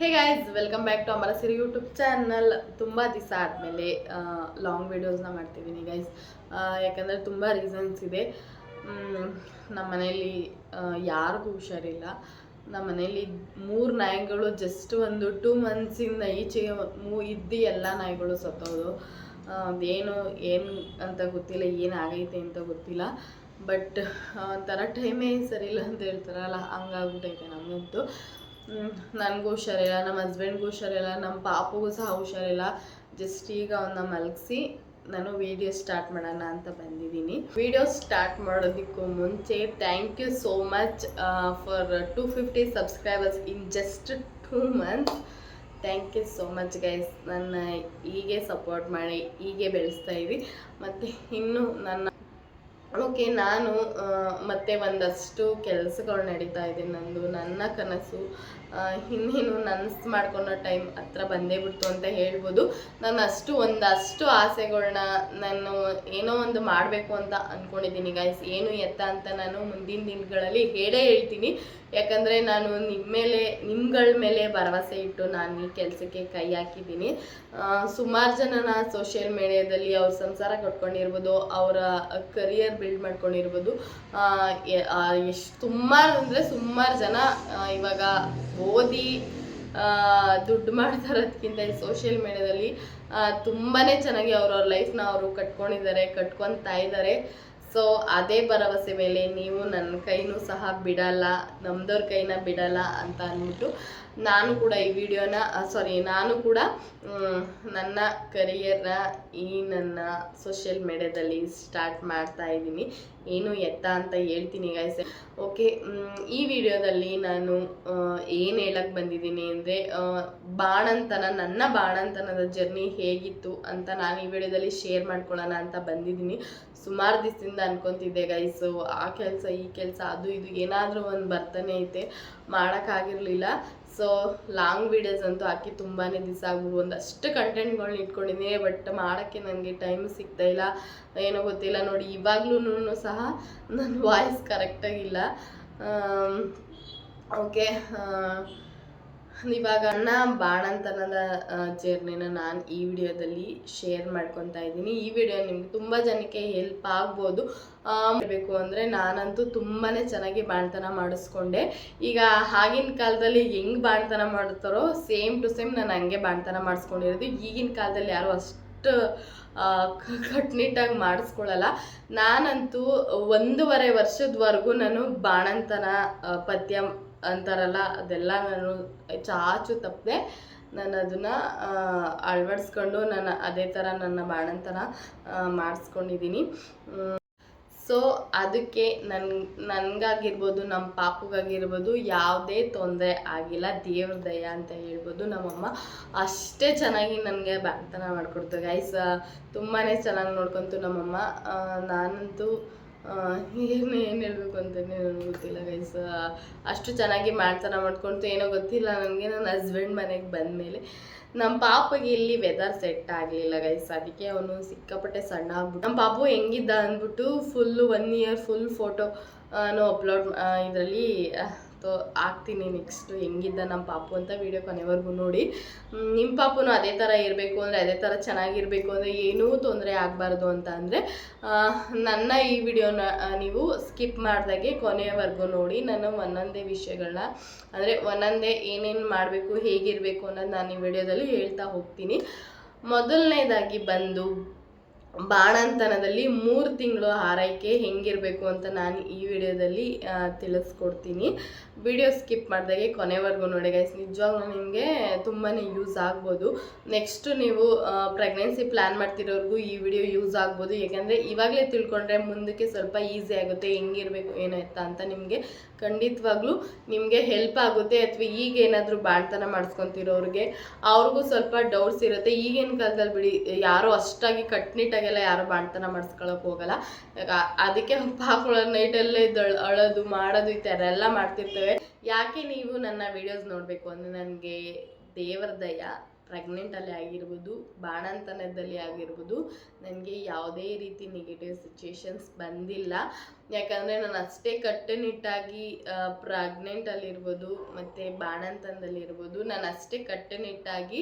Hey guys welcome back to Amara Siri YouTube channel ತುಂಬ ದಿವಸ ಆದಮೇಲೆ ಲಾಂಗ್ ವೀಡಿಯೋಸ್ನ ಮಾಡ್ತಿದ್ದೀನಿ ಗೈಸ್ ಯಾಕಂದರೆ ತುಂಬ ರೀಸನ್ಸ್ ಇದೆ. ನಮ್ಮ ಮನೇಲಿ ಯಾರಿಗೂ ಹುಷಾರಿಲ್ಲ. ನಮ್ಮ ಮನೇಲಿ ಮೂರು ನಾಯಿಗಳು ಜಸ್ಟ್ ಒಂದು ಟೂ ಮಂತ್ಸಿಂದ ಈಚೆಗೆ ಮೂ, ಇದ್ದು ಎಲ್ಲ ನಾಯಿಗಳು ಸತ್ತೋದು. ಅದೇನು ಏನು ಅಂತ ಗೊತ್ತಿಲ್ಲ ಏನಾಗೈತೆ ಅಂತ ಗೊತ್ತಿಲ್ಲ. ಬಟ್ ಒಂಥರ ಟೈಮೇ ಸರಿಯಿಲ್ಲ ಅಂತ ಹೇಳ್ತಾರಲ್ಲ ಹಂಗಾಗ್ಬಿಟ್ಟೈತೆ ನಮಗಂತೂ ನನಗೂ ಹುಷಾರಿಲ್ಲ ನಮ್ಮ ಹಸ್ಬೆಂಡ್ಗೂ ಹುಷಾರಿಲ್ಲ ನಮ್ಮ ಪಾಪಗೂ ಸಹ ಹುಷಾರಿಲ್ಲ. ಜಸ್ಟ್ ಈಗ ಅವನ್ನ ಮಲಗಿಸಿ, ನಾನು ವಿಡಿಯೋ ಸ್ಟಾರ್ಟ್ ಮಾಡೋಣ ಅಂತ ಬಂದಿದ್ದೀನಿ. ವಿಡಿಯೋ ಸ್ಟಾರ್ಟ್ ಮಾಡೋದಕ್ಕೂ ಮುಂಚೆ thank you so much for two fifty subscribers in just two months thank you so much guys ನನ್ನ ಹೀಗೆ ಸಪೋರ್ಟ್ ಮಾಡಿ, ಹೀಗೆ ಬೆಳೆಸ್ತಾ ಇದ್ದೀವಿ ಮತ್ತು ಇನ್ನು ನನ್ನ ಓಕೆ ನಾನು ಮತ್ತೆ ಒಂದಷ್ಟು ಕೆಲಸಗಳು ನಡೀತಾ ಇದೆ ನಂದು, ನನ್ನ ಕನಸು ಇನ್ನೇನು ನನಸು ಮಾಡ್ಕೊಳೋ ಟೈಮ್ ಹತ್ರ ಬಂದೇ ಬಿಡ್ತು ಅಂತ ಹೇಳ್ಬೋದು. ನಾನು ಅಷ್ಟು ಒಂದಷ್ಟು ಆಸೆಗಳನ್ನ ನಾನು ಏನೋ ಒಂದು ಮಾಡಬೇಕು ಅಂತ ಅಂದ್ಕೊಂಡಿದ್ದೀನಿ ಗೈಸ್ ಏನು ಎತ್ತ ಅಂತ ನಾನು ಮುಂದಿನ ದಿನಗಳಲ್ಲಿ ಹೇಳೇ ಹೇಳ್ತೀನಿ. ಯಾಕಂದರೆ ನಾನು ನಿಮ್ಮ ಮೇಲೆ, ನಿಮ್ಗಳ ಮೇಲೆ ಭರವಸೆ ಇಟ್ಟು ನಾನು ಈ ಕೆಲಸಕ್ಕೆ ಕೈ ಹಾಕಿದ್ದೀನಿ. ಸುಮಾರು ಜನನ ಸೋಷಿಯಲ್ ಮೀಡಿಯಾದಲ್ಲಿ ಅವ್ರ ಸಂಸಾರ ಕಟ್ಕೊಂಡಿರ್ಬೋದು, ಅವರ ಕರಿಯರ್ ಬಿಲ್ಡ್ ಮಾಡ್ಕೊಂಡಿರ್ಬೋದು. ಎಷ್ಟು ಸುಮಾರು ಅಂದರೆ ಸುಮಾರು ಜನ ಇವಾಗ ಓದಿ ದುಡ್ಡು ಮಾಡ್ತಾ ಇರೋದಕ್ಕಿಂತ ಈ ಸೋಷಿಯಲ್ ಮೀಡಿಯಾದಲ್ಲಿ ತುಂಬಾ ಚೆನ್ನಾಗಿ ಅವ್ರವ್ರ ಲೈಫ್ನ ಅವರು ಕಟ್ಕೊಂಡಿದ್ದಾರೆ, ಕಟ್ಕೊತಾ ಇದ್ದಾರೆ. ಸೊ ಅದೇ ಭರವಸೆ ಮೇಲೆ ನೀವು ನನ್ನ ಕೈನೂ ಸಹ ಬಿಡಲ್ಲ ನಮ್ದವ್ರ ಕೈನ ಬಿಡಲ್ಲ ಅಂತ ಅಂದ್ಬಿಟ್ಟು ನಾನು ಕೂಡ ಈ ವಿಡಿಯೋನ ಸಾರಿ ನಾನು ಕೂಡ ನನ್ನ ಕರಿಯರ್ನ ಈ ನನ್ನ ಸೋಷಿಯಲ್ ಮೀಡಿಯಾದಲ್ಲಿ ಸ್ಟಾರ್ಟ್ ಮಾಡ್ತಾ ಇದ್ದೀನಿ. ಏನು ಎತ್ತ ಅಂತ ಹೇಳ್ತೀನಿ ಗೈಸ್ ಓಕೆ ಈ ವಿಡಿಯೋದಲ್ಲಿ ನಾನು ಏನು ಹೇಳಕ್ಕೆ ಬಂದಿದ್ದೀನಿ ಅಂದರೆ ಬಾಣಂತನ, ನನ್ನ ಬಾಣಂತನದ ಜರ್ನಿ ಹೇಗಿತ್ತು ಅಂತ ನಾನು ಈ ವಿಡಿಯೋದಲ್ಲಿ ಶೇರ್ ಮಾಡ್ಕೊಳ್ಳೋಣ ಅಂತ ಬಂದಿದ್ದೀನಿ. ಸುಮಾರು ದಿವಸದಿಂದ ಅನ್ಕೊತಿದ್ದೆ ಗೈಸು ಆ ಕೆಲಸ, ಈ ಕೆಲಸ, ಅದು, ಇದು, ಏನಾದರೂ ಒಂದು ಬರ್ತಾನೆ ಐತೆ ಮಾಡೋಕ್ಕಾಗಿರಲಿಲ್ಲ ಸೊ ಲಾಂಗ್ ವೀಡಿಯೋಸ್ ಅಂತೂ ಹಾಕಿ ತುಂಬಾ ದಿವಸ ಆಗ್ಬೋದು. ಒಂದಷ್ಟು ಕಂಟೆಂಟ್ಗಳನ್ನ ಇಟ್ಕೊಂಡಿದ್ದೀನಿ ಬಟ್ ಮಾಡೋಕ್ಕೆ ನನಗೆ ಟೈಮ್ ಸಿಗ್ತಾ ಇಲ್ಲ. ಏನೋ ಗೊತ್ತಿಲ್ಲ, ನೋಡಿ ಇವಾಗ್ಲೂ ಸಹ ನನ್ನ ವಾಯ್ಸ್ ಕರೆಕ್ಟಾಗಿಲ್ಲ ಓಕೆ ಇವಾಗ ಅಣ್ಣ ಬಾಣಂತನದ ಜರ್ನಿನ ನಾನು ಈ ವಿಡಿಯೋದಲ್ಲಿ ಶೇರ್ ಮಾಡ್ಕೊತಾ ಇದ್ದೀನಿ. ಈ ವಿಡಿಯೋ ನಿಮ್ಗೆ ತುಂಬ ಜನಕ್ಕೆ ಹೆಲ್ಪ್ ಆಗ್ಬೋದು. ಮಾಡಬೇಕು ಅಂದರೆ ನಾನಂತೂ ತುಂಬಾ ಚೆನ್ನಾಗಿ ಬಾಣತನ ಮಾಡಿಸ್ಕೊಂಡೆ. ಈಗ ಆಗಿನ ಕಾಲದಲ್ಲಿ ಹೆಂಗೆ ಬಾಣತನ ಮಾಡ್ತಾರೋ ಸೇಮ್ ಟು ಸೇಮ್ ನಾನು ಹಂಗೆ ಬಾಣತನ ಮಾಡಿಸ್ಕೊಂಡಿರೋದು. ಈಗಿನ ಕಾಲದಲ್ಲಿ ಯಾರು ಅಷ್ಟು ಕಟ್ನಿಟ್ಟಾಗಿ ಮಾಡಿಸ್ಕೊಳ್ಳಲ್ಲ ನಾನಂತೂ ಒಂದೂವರೆ ವರ್ಷದವರೆಗೂ ನಾನು ಬಾಣಂತನ ಪದ್ಯ ಅಂತಾರಲ್ಲ, ಅದೆಲ್ಲ ನಾನು ಚಾಚು ತಪ್ಪದೆ. ನಾನು ಅದನ್ನು ಅಳವಡಿಸ್ಕೊಂಡು ನಾನು ಅದೇ ಥರ ನನ್ನ ಬಾಣಂತನ ಮಾಡಿಸ್ಕೊಂಡಿದ್ದೀನಿ ಸೊ ಅದಕ್ಕೆ ನನ್, ನನಗಾಗಿರ್ಬೋದು ನಮ್ಮ ಪಾಪಗಾಗಿರ್ಬೋದು ಯಾವುದೇ ತೊಂದರೆ ಆಗಿಲ್ಲ. ದೇವ್ರ ದಯ ಅಂತ ಹೇಳ್ಬೋದು ನಮ್ಮಮ್ಮ. ಅಷ್ಟೇ ಚೆನ್ನಾಗಿ ನನಗೆ ಬಾಣತನ ಮಾಡಿಕೊಡ್ತು. ಗೈಸ್ ತುಂಬಾ ಚೆನ್ನಾಗಿ ನೋಡ್ಕೊಂತು ನಮ್ಮಮ್ಮ. ನಾನಂತೂ ಏನು ಏನು ಹೇಳಬೇಕು ಅಂತಲೇ ನನಗೆ ಗೊತ್ತಿಲ್ಲ ಗೈಸ್ ಅಷ್ಟು ಚೆನ್ನಾಗಿ ಮಾಡ್ತಾನ ಮಾಡ್ಕೊಂತು ಏನೋ ಗೊತ್ತಿಲ್ಲ ನನಗೆ ನನ್ನ ಹಸ್ಬೆಂಡ್ ಮನೆಗೆ ಬಂದಮೇಲೆ. ನಮ್ಮ ಪಾಪಗೆ ಇಲ್ಲಿ ವೆದರ್ ಸೆಟ್ ಆಗಲಿಲ್ಲ ಗೈಸ್ ಅದಕ್ಕೆ ಅವನು ಸಿಕ್ಕಾಪಟ್ಟೆ ಸಣ್ಣ ಆಗ್ಬಿಟ್ಟು ನಮ್ಮ ಪಾಪು ಹೆಂಗಿದ್ದ ಅಂದ್ಬಿಟ್ಟು full one year full photo upload ಇದರಲ್ಲಿ ತೋ ಆಗ್ತೀನಿ ನೆಕ್ಸ್ಟು ಹೆಂಗಿದ್ದ ನಮ್ಮ ಪಾಪು ಅಂತ ವಿಡಿಯೋ ಕೊನೆವರೆಗೂ ನೋಡಿ. ನಿಮ್ಮ ಪಾಪುನು ಅದೇ ಥರ ಇರಬೇಕು ಅಂದರೆ, ಅದೇ ಥರ ಚೆನ್ನಾಗಿರಬೇಕು ಅಂದರೆ ಏನೂ ತೊಂದರೆ ಆಗಬಾರ್ದು ಅಂತ ಅಂದರೆ ನನ್ನ ಈ ವಿಡಿಯೋನ ನೀವು ಸ್ಕಿಪ್ ಮಾಡ್ದಾಗೆ ಕೊನೆಯವರೆಗೂ ನೋಡಿ ನಾನು ಒಂದೊಂದೇ ವಿಷಯಗಳನ್ನ ಅಂದರೆ ಒಂದೊಂದೇ ಏನೇನು ಮಾಡಬೇಕು, ಹೇಗಿರಬೇಕು ಅನ್ನೋದು ನಾನು ಈ ವಿಡಿಯೋದಲ್ಲಿ ಹೇಳ್ತಾ ಹೋಗ್ತೀನಿ. ಮೊದಲನೇದಾಗಿ ಬಂದು ಬಾಣಂತನದಲ್ಲಿ ಮೂರು ತಿಂಗಳು ಆರೈಕೆ ಹೆಂಗಿರಬೇಕು ಅಂತ ನಾನು ಈ ವಿಡಿಯೋದಲ್ಲಿ ತಿಳಿಸ್ಕೊಡ್ತೀನಿ. ವಿಡಿಯೋ ಸ್ಕಿಪ್ ಮಾಡಿದಾಗೆ ಕೊನೆವರೆಗೂ ನೋಡಿ ಗೈಸ್ ನಿಜವಾಗ್ಲೂ ನಿಮಗೆ ತುಂಬಾ ಯೂಸ್ ಆಗ್ಬೋದು. ನೆಕ್ಸ್ಟು ನೀವು ಪ್ರೆಗ್ನೆನ್ಸಿ ಪ್ಲ್ಯಾನ್ ಮಾಡ್ತಿರೋರ್ಗೂ ಈ ವಿಡಿಯೋ ಯೂಸ್ ಆಗ್ಬೋದು. ಯಾಕೆಂದರೆ ಇವಾಗಲೇ ತಿಳ್ಕೊಂಡ್ರೆ ಮುಂದಕ್ಕೆ ಸ್ವಲ್ಪ ಈಸಿ ಆಗುತ್ತೆ, ಹೆಂಗಿರಬೇಕು, ಏನಾಯ್ತಾ ಅಂತ ನಿಮಗೆ ಖಂಡಿತವಾಗ್ಲೂ ನಿಮಗೆ ಹೆಲ್ಪ್ ಆಗುತ್ತೆ ಅಥವಾ ಈಗ ಏನಾದರೂ ಬಾಣ್ತನ ಮಾಡಿಸ್ಕೊತಿರೋರಿಗೆ, ಅವ್ರಿಗೂ ಸ್ವಲ್ಪ ಡೌಟ್ಸ್ ಇರುತ್ತೆ. ಈಗಿನ ಕಾಲದಲ್ಲಿ ಬಿಡಿ, ಯಾರೂ ಅಷ್ಟಾಗಿ ಕಟ್ನಿಟ್ಟಾಗೆಲ್ಲ ಯಾರು ಬಾಣ್ತನ ಮಾಡಿಸ್ಕೊಳಕ್ ಹೋಗಲ್ಲ. ಅದಕ್ಕೆ ಪಾಪಗಳ ನೈಟಲ್ಲೇ ಅಳೋದು, ಮಾಡೋದು ಈ ಥರ ಎಲ್ಲ ಮಾಡ್ತಿರ್ತೇವೆ. ಯಾಕೆ ನೀವು ನನ್ನ ವಿಡಿಯೋಸ್ ನೋಡಬೇಕು ಅಂದರೆ ನನಗೆ ದೇವರ ದಯ ಪ್ರೆಗ್ನೆಂಟಲ್ಲಿ ಆಗಿರ್ಬೋದು, ಬಾಣಂತನದಲ್ಲಿ ಆಗಿರ್ಬೋದು, ನನಗೆ ಯಾವುದೇ ರೀತಿ ನೆಗೆಟಿವ್ ಸಿಚುವೇಶನ್ಸ್ ಬಂದಿಲ್ಲ. ಯಾಕಂದರೆ ನಾನು ಅಷ್ಟೇ ಕಟ್ಟುನಿಟ್ಟಾಗಿ ಪ್ರೆಗ್ನೆಂಟಲ್ಲಿರ್ಬೋದು, ಮತ್ತು ಬಾಣಂತನದಲ್ಲಿರ್ಬೋದು, ನಾನು ಅಷ್ಟೇ ಕಟ್ಟುನಿಟ್ಟಾಗಿ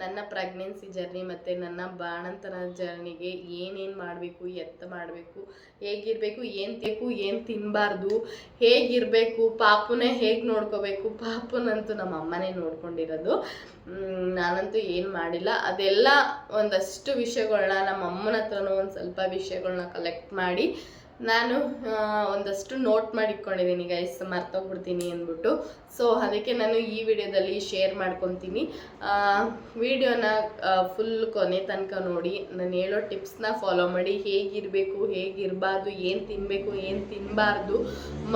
ನನ್ನ ಪ್ರೆಗ್ನೆನ್ಸಿ ಜರ್ನಿ ಮತ್ತು ನನ್ನ ಬಾಣಂತನ ಜರ್ನಿಗೆ ಏನೇನು ಮಾಡಬೇಕು, ಎತ್ತ ಮಾಡಬೇಕು, ಹೇಗಿರಬೇಕು, ಏನು ಬೇಕು, ಏನು ತಿನ್ನಬಾರ್ದು ಹೇಗಿರಬೇಕು, ಪಾಪುನೇ ಹೇಗೆ ನೋಡ್ಕೋಬೇಕು, ಪಾಪುನಂತೂ ನಮ್ಮ ಅಮ್ಮನೇ ನೋಡ್ಕೊಂಡಿರೋದು. ನಾನಂತೂ ಏನು ಮಾಡಿಲ್ಲ. ಅದೆಲ್ಲ ಒಂದಷ್ಟು ವಿಷಯಗಳನ್ನ ನಮ್ಮ ಅಮ್ಮನ ಹತ್ರನೂ ಒಂದು ಸ್ವಲ್ಪ ವಿಷಯಗಳನ್ನ ಕಲೆಕ್ಟ್ ಮಾಡಿ ನಾನು ಒಂದಷ್ಟು ನೋಟ್ ಮಾಡಿಟ್ಕೊಂಡಿದ್ದೀನಿ ಗೈಸ್ ಮರ್ತೋಗ್ಬಿಡ್ತೀನಿ ಅಂದ್ಬಿಟ್ಟು. ಸೊ ಅದಕ್ಕೆ ನಾನು ಈ ವಿಡಿಯೋದಲ್ಲಿ ಶೇರ್ ಮಾಡ್ಕೊತೀನಿ. ವಿಡಿಯೋನ ಫುಲ್ ಕೊನೆ ತನಕ ನೋಡಿ. ನಾನು ಹೇಳೋ ಟಿಪ್ಸ್ನ ಫಾಲೋ ಮಾಡಿ. ಹೇಗಿರಬೇಕು, ಹೇಗಿರಬಾರ್ದು, ಏನು ತಿನ್ನಬೇಕು ಏನು ತಿನ್ನಬಾರ್ದು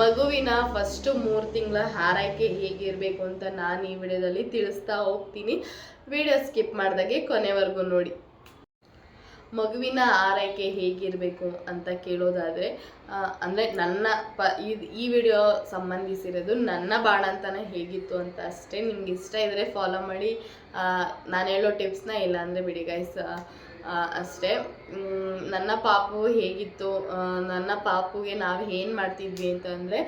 ಮಗುವಿನ ಫಸ್ಟು ಮೂರು ತಿಂಗಳ ಹಾರೈಕೆ ಹೇಗಿರಬೇಕು ಅಂತ ನಾನು ಈ ವಿಡಿಯೋದಲ್ಲಿ ತಿಳಿಸ್ತಾ ಹೋಗ್ತೀನಿ. ವಿಡಿಯೋ ಸ್ಕಿಪ್ ಮಾಡಿದಾಗೆ ಕೊನೆವರೆಗೂ ನೋಡಿ. ಮಗುವಿನ ಆರೈಕೆ ಹೇಗಿರಬೇಕು ಅಂತ ಕೇಳೋದಾದರೆ ಅಂದರೆ ನನ್ನ ಪ, ಈ ವಿಡಿಯೋ ಸಂಬಂಧಿಸಿರೋದು ನನ್ನ ಬಾಣಂತನ ಹೇಗಿತ್ತು ಅಂತ ಅಷ್ಟೇ. ನಿಮ್ಗೆ ಇಷ್ಟ ಇದ್ದರೆ ಫಾಲೋ ಮಾಡಿ. ನಾನು ಹೇಳೋ ಟಿಪ್ಸ್ನ ಇಲ್ಲ ಅಂದರೆ ಬಿಡಿ ಗೈಸ್ ಅಷ್ಟೇ. ನನ್ನ ಪಾಪು ಹೇಗಿತ್ತು? ನನ್ನ ಪಾಪುಗೆ ನಾವು ಏನು ಮಾಡ್ತಿದ್ವಿ ಅಂತಂದರೆ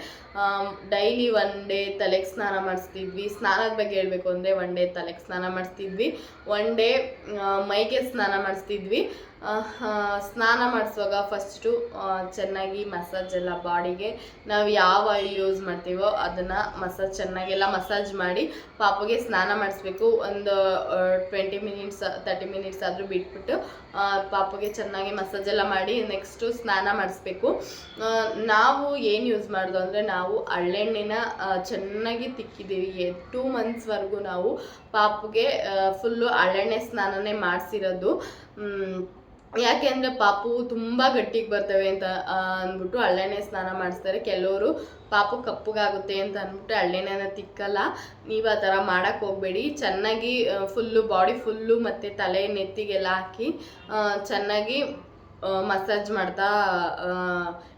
ಡೈಲಿ ಒನ್ ಡೇ ತಲೆಗೆ ಸ್ನಾನ ಮಾಡಿಸ್ತಿದ್ವಿ. ಸ್ನಾನದ ಬಗ್ಗೆ ಹೇಳಬೇಕು ಅಂದರೆ ಒನ್ ಡೇ ತಲೆಗೆ ಸ್ನಾನ ಮಾಡಿಸ್ತಿದ್ವಿ. ಒನ್ ಡೇ ಮೈಗೆ ಸ್ನಾನ ಮಾಡಿಸ್ತಿದ್ವಿ. ಸ್ನಾನ ಮಾಡಿಸುವಾಗ ಫಸ್ಟು ಚೆನ್ನಾಗಿ ಮಸಾಜ್ ಎಲ್ಲ ಬಾಡಿಗೆ ನಾವು ಯಾವ ಆಯಿಲ್ ಯೂಸ್ ಮಾಡ್ತೀವೋ ಅದನ್ನು ಮಸಾಜ್ ಚೆನ್ನಾಗೆಲ್ಲ ಮಸಾಜ್ ಮಾಡಿ ಪಾಪುಗೆ ಸ್ನಾನ ಮಾಡಿಸ್ಬೇಕು. ಒಂದು ಟ್ವೆಂಟಿ ಮಿನಿಟ್ಸ್ ತರ್ಟಿ ಮಿನಿಟ್ಸ್ ಆದರೂ ಬಿಟ್ಬಿಟ್ಟು ಪಾಪುಗೆ ಚೆನ್ನಾಗಿ ಮಸಾಜ್ ಎಲ್ಲ ಮಾಡಿ ನೆಕ್ಸ್ಟು ಸ್ನಾನ ಮಾಡಿಸ್ಬೇಕು. ನಾವು ಏನು ಯೂಸ್ ಮಾಡೋದು ಅಂದರೆ ನಾವು ಹಳ್ಳೆಣ್ಣೆನ ಚೆನ್ನಾಗಿ ತಿಕ್ಕಿದ್ದೀವಿ. ಟೂ ಮಂತ್ಸ್ವರೆಗೂ ನಾವು ಪಾಪುಗೆ ಫುಲ್ಲು ಹಳ್ಳೆಣ್ಣೆ ಸ್ನಾನನೇ ಮಾಡಿಸಿರೋದು. ಯಾಕೆ ಅಂದರೆ ಪಾಪು ತುಂಬ ಗಟ್ಟಿಗೆ ಬರ್ತವೆ ಅಂತ ಅಂದ್ಬಿಟ್ಟು ಹಳ್ಳೆಣ್ಣೆ ಸ್ನಾನ ಮಾಡಿಸ್ತಾರೆ. ಕೆಲವರು ಪಾಪು ಕಪ್ಪಗಾಗುತ್ತೆ ಅಂತ ಅಂದ್ಬಿಟ್ಟು ಹಳ್ಳೆಣ್ಣೆನ ತಿಕ್ಕಲ್ಲ. ನೀವು ಆ ಥರ ಮಾಡೋಕ್ಕೆ ಹೋಗಬೇಡಿ. ಚೆನ್ನಾಗಿ ಫುಲ್ಲು ಬಾಡಿ ಫುಲ್ಲು ಮತ್ತು ತಲೆ ನೆತ್ತಿಗೆಲ್ಲ ಹಾಕಿ ಚೆನ್ನಾಗಿ ಮಸಾಜ್ ಮಾಡ್ತಾ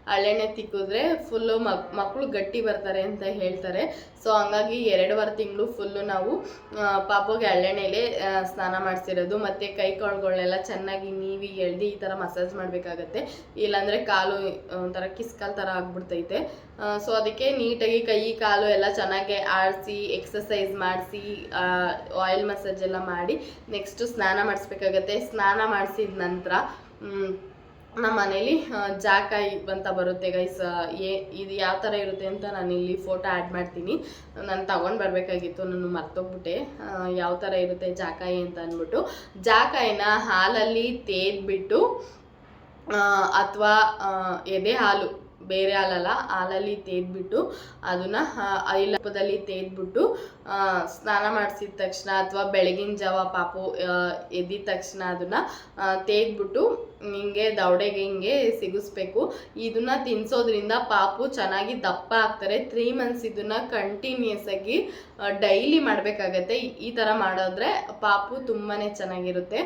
ಆ, ಹಳ್ಳೆಣ್ಣೆ ತಿಕ್ಕಿದ್ರೆ ಫುಲ್ಲು ಮಕ್ ಮಕ್ಕಳು ಗಟ್ಟಿ ಬರ್ತಾರೆ ಅಂತ ಹೇಳ್ತಾರೆ. ಸೊ ಹಂಗಾಗಿ ಎರಡೂವರೆ ತಿಂಗಳು ಫುಲ್ಲು ನಾವು ಪಾಪಗೆ ಹಳ್ಳೆಣ್ಣೆಲೆ ಸ್ನಾನ ಮಾಡಿಸಿರೋದು. ಮತ್ತು ಕೈ ಕಾಳುಗಳನ್ನೆಲ್ಲ ಚೆನ್ನಾಗಿ ನೀವಿ ಎಳ್ದು ಈ ಥರ ಮಸಾಜ್ ಮಾಡಬೇಕಾಗತ್ತೆ. ಇಲ್ಲಾಂದರೆ ಕಾಲು ಒಂಥರ ಕಿಸ್ಕಾಲ್ ಥರ ಆಗ್ಬಿಡ್ತೈತೆ. ಸೊ ಅದಕ್ಕೆ ನೀಟಾಗಿ ಕೈ ಕಾಲು ಎಲ್ಲ ಚೆನ್ನಾಗಿ ಆಡಿಸಿ ಎಕ್ಸಸೈಸ್ ಮಾಡಿಸಿ ಆಯಿಲ್ ಮಸಾಜ್ ಎಲ್ಲ ಮಾಡಿ ನೆಕ್ಸ್ಟು ಸ್ನಾನ ಮಾಡಿಸ್ಬೇಕಾಗತ್ತೆ. ಸ್ನಾನ ಮಾಡಿಸಿದ ನಂತರ ನಮ್ಮ ಮನೇಲಿ ಜಾಕಾಯಿ ಅಂತ ಬರುತ್ತೆ ಗೈಸ್ ಏ ಇದು ಯಾವ ಥರ ಇರುತ್ತೆ ಅಂತ ನಾನು ಇಲ್ಲಿ ಫೋಟೋ ಆ್ಯಡ್ ಮಾಡ್ತೀನಿ. ನಾನು ತಗೊಂಡು ಬರಬೇಕಾಗಿತ್ತು, ನಾನು ಮರ್ತೋಗ್ಬಿಟ್ಟೆ. ಯಾವ ಥರ ಇರುತ್ತೆ ಜಾಕಾಯಿ ಅಂತ ಅಂದ್ಬಿಟ್ಟು. ಜಾಕಾಯಿನ ಹಾಲಲ್ಲಿ ತೇದ್ಬಿಟ್ಟು ಅಥವಾ ಎದೆ ಹಾಲು, ಬೇರೆ ಹಾಲಲ್ಲ, ಹಾಲಲ್ಲಿ ತೇದ್ಬಿಟ್ಟು, ಅದನ್ನು ಐಲಪದಲ್ಲಿ ತೇದ್ಬಿಟ್ಟು ಸ್ನಾನ ಮಾಡಿಸಿದ ತಕ್ಷಣ ಅಥವಾ ಬೆಳಗಿನ ಜಾವ ಪಾಪು ಎದ್ದಿದ ತಕ್ಷಣ ಅದನ್ನು ತೇದ್ಬಿಟ್ಟು ಹಿಂಗೆ ದೌಡೆಗೆ ಹಿಂಗೆ ಸಿಗಿಸ್ಬೇಕು. ಇದನ್ನ ತಿನ್ಸೋದ್ರಿಂದ ಪಾಪು ಚೆನ್ನಾಗಿ ದಪ್ಪ ಆಗ್ತಾರೆ. ತ್ರೀ ಮಂತ್ಸ್ ಇದನ್ನ ಕಂಟಿನ್ಯೂಸ್ ಆಗಿ ಡೈಲಿ ಮಾಡಬೇಕಾಗತ್ತೆ. ಈ ಥರ ಮಾಡಿದ್ರೆ ಪಾಪು ತುಂಬಾ ಚೆನ್ನಾಗಿರುತ್ತೆ.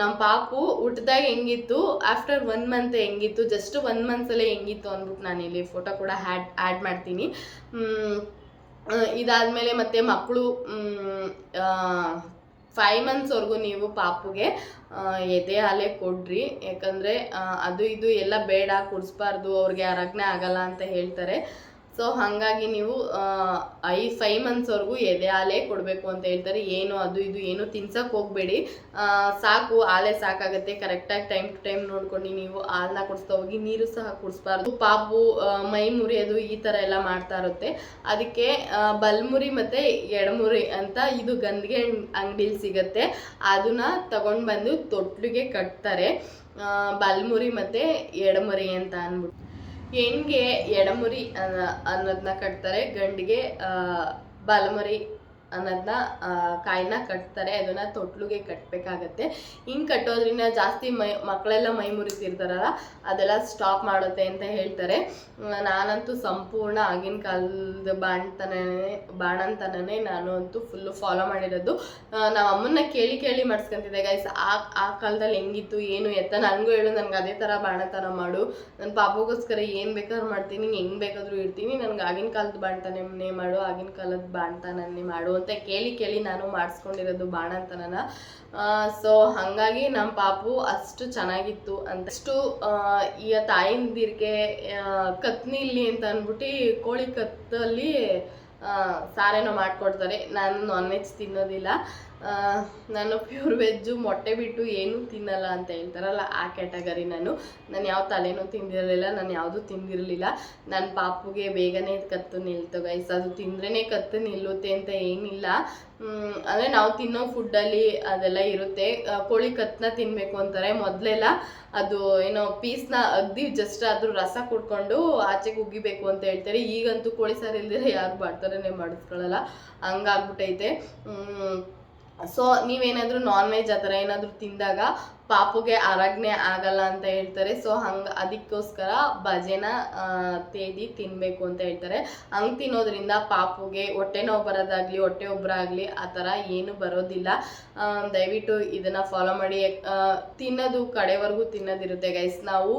ನಮ್ಮ ಪಾಪು ಹುಟ್ಟಿದಾಗ ಹೆಂಗಿತ್ತು? ಆಫ್ಟರ್ ಒನ್ ಮಂತ್ ಹೆಂಗಿತ್ತು? ಜಸ್ಟ್ ಒನ್ ಮಂತ್ಸಲ್ಲೇ ಹೆಂಗಿತ್ತು ಅಂದ್ಬಿಟ್ಟು ನಾನು ಇಲ್ಲಿ ಫೋಟೋ ಕೂಡ ಹ್ಯಾಡ್ ಆ್ಯಡ್ ಮಾಡ್ತೀನಿ. ಇದಾದಮೇಲೆ ಮತ್ತು ಮತ್ತೆ ಮಕ್ಕಳು ಫೈವ್ ಮಂತ್ಸ್ವರೆಗೂ ನೀವು ಪಾಪುಗೆ ಎದೆ ಹಾಲೇ ಕೊಡ್ರಿ. ಯಾಕಂದರೆ ಅದು ಇದು ಎಲ್ಲ ಬೇಡ, ಕುಡಿಸ್ಬಾರ್ದು, ಅವ್ರಿಗೆ ಅರಗ್ನೆ ಆಗಲ್ಲ ಅಂತ ಹೇಳ್ತಾರೆ. ಸೊ ಹಾಗಾಗಿ ನೀವು ಐ ಫೈವ್ ಮಂತ್ಸ್ವರೆಗೂ ಎದೆ ಹಾಲೇ ಕೊಡಬೇಕು ಅಂತ ಹೇಳ್ತಾರೆ. ಏನು ಅದು ಇದು ಏನು ತಿನ್ಸಕ್ಕೆ ಹೋಗಬೇಡಿ. ಸಾಕು, ಹಾಲೇ ಸಾಕಾಗುತ್ತೆ. ಕರೆಕ್ಟಾಗಿ ಟೈಮ್ ಟು ಟೈಮ್ ನೋಡ್ಕೊಂಡು ನೀವು ಹಾಲನ್ನ ಕುಡಿಸ್ತಾ ಹೋಗಿ, ನೀರು ಸಹ ಕುಡಿಸ್ಬಾರ್ದು. ಪಾಪು ಮೈ ಮುರಿಯೋದು ಈ ಥರ ಎಲ್ಲ ಮಾಡ್ತಾ ಇರುತ್ತೆ. ಅದಕ್ಕೆ ಬಲ್ಮುರಿ ಮತ್ತು ಎಡಮುರಿ ಅಂತ ಇದು ಗಂದಿಗೆ ಅಂಗಡಿಲಿ ಸಿಗುತ್ತೆ. ಅದನ್ನ ತಗೊಂಡು ಬಂದು ತೊಟ್ಲಿಗೆ ಕಟ್ತಾರೆ. ಬಲ್ಮುರಿ ಮತ್ತು ಎಡಮುರಿ ಅಂತ ಅಂದ್ಬಿಟ್ಟು. ಹೆಣ್ಗೆ ಎಡಮುರಿ ಅನ್ನ- ಅನ್ನೋದನ್ನ ಕಟ್ತಾರೆ ಗಂಡಿಗೆ ಬಲಮುರಿ ಅನ್ನೋದನ್ನ ಕಾಯಿನ ಕಟ್ತಾರೆ, ಅದನ್ನ ತೊಟ್ಲಿಗೆ ಕಟ್ಟಬೇಕಾಗತ್ತೆ ಹಿಂಗೆ ಕಟ್ಟೋದ್ರಿಂದ ಜಾಸ್ತಿ ಮೈ ಮಕ್ಕಳೆಲ್ಲ ಮೈ ಮುರಿತಿರ್ತಾರಲ್ಲ, ಅದೆಲ್ಲ ಸ್ಟಾಪ್ ಮಾಡುತ್ತೆ ಅಂತ ಹೇಳ್ತಾರೆ. ನಾನಂತೂ ಸಂಪೂರ್ಣ ಆಗಿನ ಕಾಲದ ಬಾಣ್ತನೇ ಬಾಣಂತನೇ ನಾನು ಅಂತೂ ಫುಲ್ಲು ಫಾಲೋ ಮಾಡಿರೋದು. ನಮ್ಮ ಅಮ್ಮನ್ನ ಕೇಳಿ ಕೇಳಿ ಮಾಡಿಸ್ಕೊಂತಿದ್ದೆ ಗೈಸ್ ಆ ಆ ಕಾಲದಲ್ಲಿ ಹೆಂಗಿತ್ತು, ಏನು ಎತ್ತ, ನನಗೂ ಹೇಳು, ನನಗೆ ಅದೇ ಥರ ಬಾಣತನ ಮಾಡು. ನನ್ನ ಪಾಪಗೋಸ್ಕರ ಏನು ಬೇಕಾದ್ರೂ ಮಾಡ್ತೀನಿ, ಹೆಂಗೆ ಬೇಕಾದರೂ ಇರ್ತೀನಿ, ನನಗೆ ಆಗಿನ ಕಾಲದ ಬಾಣ್ತನೇ ಮಾಡು, ಆಗಿನ ಕಾಲದ ಬಾಣ್ತನನ್ನೇ ಮಾಡು ಅಂತ ಕೇಳಿ ಕೇಳಿ ನಾನು ಮಾಡಿಸ್ಕೊಂಡಿರೋದು ಬಾಣಂತನನ. ಸೊ ಹಾಗಾಗಿ ನಮ್ಮ ಪಾಪು ಅಷ್ಟು ಚೆನ್ನಾಗಿತ್ತು ಅಂತ. ಅಷ್ಟು ಈ ಈಗ ತಾಯಿಂದಿರಿಗೆ ಕತ್ನಿಲಿ ಅಂತ ಅಂದ್ಬಿಟ್ಟು ಕೋಳಿ ಕತ್ತಲ್ಲಿ ಸಾರೇನೋ ಮಾಡಿಕೊಡ್ತಾರೆ. ನಾನು ನಾನ್ ವೆಜ್ ತಿನ್ನೋದಿಲ್ಲ. ನಾನು ಪ್ಯೂರ್ ವೆಜ್ಜು ಮೊಟ್ಟೆ ಬಿಟ್ಟು ಏನೂ ತಿನ್ನಲ್ಲ ಅಂತ ಹೇಳ್ತಾರಲ್ಲ ಆ ಕ್ಯಾಟಗರಿ ನಾನು. ನಾನು ಯಾವ ತಲೆನೂ ತಿಂದಿರಲಿಲ್ಲ, ನಾನು ಯಾವುದೂ ತಿಂದಿರಲಿಲ್ಲ. ನನ್ನ ಪಾಪುಗೆ ಬೇಗನೆ ಕತ್ತು ನಿಲ್ತು ಗೈಸ್ ಅದು ತಿಂದ್ರೇ ಕತ್ತು ನಿಲ್ಲುತ್ತೆ ಅಂತ ಏನಿಲ್ಲ. ಅಂದರೆ ನಾವು ತಿನ್ನೋ ಫುಡ್ಡಲ್ಲಿ ಅದೆಲ್ಲ ಇರುತ್ತೆ. ಕೋಳಿ ಕತ್ತನ್ನ ತಿನ್ನಬೇಕು ಅಂತಾರೆ. ಮೊದಲೆಲ್ಲ ಅದು ಏನೋ ಪೀಸ್ನ ಅಗ್ದಿ ಜಸ್ಟ್ ಅದ್ರ ರಸ ಕುಡ್ಕೊಂಡು ಆಚೆಗೆ ಉಗಿಬೇಕು ಅಂತ ಹೇಳ್ತಾರೆ. ಈಗಂತೂ ಕೋಳಿ ಸಾರು ಇಲ್ದಿರ ಯಾರು ಮಾಡ್ತಾರೆ ಮಾಡಿಸ್ಕೊಳ್ಳಲ್ಲ ಹಂಗಾಗ್ಬಿಟ್ಟೈತೆ ಸೊ ನೀವೇನಾದರೂ ನಾನ್ ವೆಜ್ ಆ ಥರ ಏನಾದರೂ ತಿಂದಾಗ ಪಾಪುಗೆ ಆರಾಜ್ಞೆ ಆಗಲ್ಲ ಅಂತ ಹೇಳ್ತಾರೆ. ಸೊ ಹಂಗೆ ಅದಕ್ಕೋಸ್ಕರ ಭಜೆನ ತೇದಿ ತಿನ್ನಬೇಕು ಅಂತ ಹೇಳ್ತಾರೆ. ಹಂಗೆ ತಿನ್ನೋದ್ರಿಂದ ಪಾಪುಗೆ ಹೊಟ್ಟೆ ನೋವು ಬರೋದಾಗಲಿ, ಹೊಟ್ಟೆ ಒಬ್ಬರಾಗಲಿ ಆ ಥರ ಏನು ಬರೋದಿಲ್ಲ. ದಯವಿಟ್ಟು ಇದನ್ನು ಫಾಲೋ ಮಾಡಿ. ತಿನ್ನೋದು ಕಡೆವರೆಗೂ ತಿನ್ನೋದಿರುತ್ತೆ ಗೈಸ್ ನಾವು